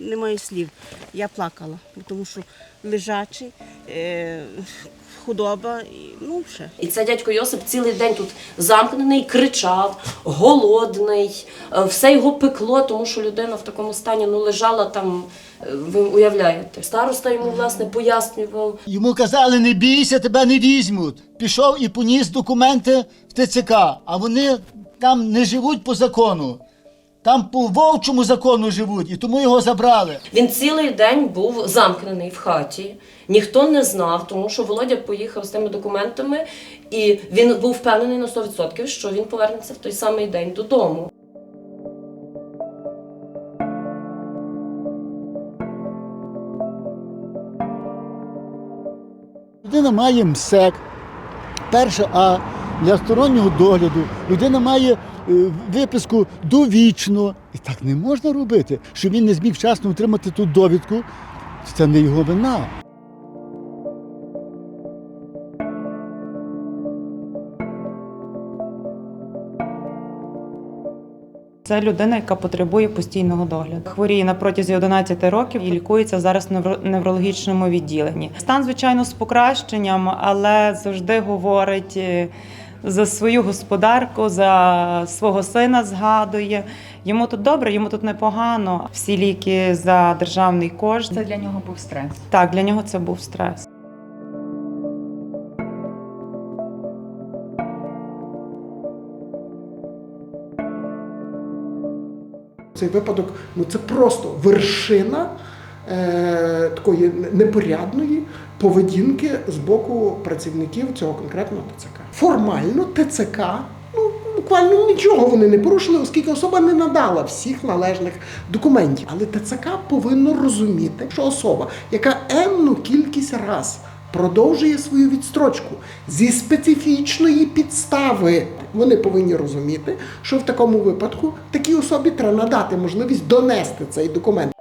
немає слів. Я плакала, тому що лежачий, е, худоба, і, ну ще. І це дядько Йосип цілий день тут замкнений, кричав, голодний, е, все його пекло, тому що людина в такому стані ну лежала там. е, Ви уявляєте, староста йому власне пояснював, Йому казали, не бійся, тебе не візьмуть. Пішов і поніс документи в ТЦК, а вони там не живуть по закону. Там по вовчому закону живуть, і тому його забрали. Він цілий день був замкнений в хаті. Ніхто не знав, тому що Володя поїхав з тими документами, і він був впевнений на 100%, що він повернеться в той самий день додому. Людина має МСЕК, перше А для стороннього догляду. Людина має е, виписку довічно. І так не можна робити, що він не зміг вчасно отримати ту довідку. Це не його вина. Це людина, яка потребує постійного догляду. Хворіє на протязі 11 років і лікується зараз в неврологічному відділенні. Стан, звичайно, з покращенням, але завжди говорить е, за свою господарку, за свого сина згадує. Йому тут добре, йому тут непогано. Всі ліки за державний кошт. Це для нього був стрес. Так, для нього це був стрес. Цей випадок ну це просто вершина е, такої непорядної поведінки з боку працівників цього конкретного ТЦК. Формально ТЦК. Ну, буквально нічого вони не порушили, оскільки особа не надала всіх належних документів. Але ТЦК повинно розуміти, що особа, яка енну кількість раз продовжує свою відстрочку зі специфічної підстави. Вони повинні розуміти, що в такому випадку такій особі треба надати можливість донести цей документ.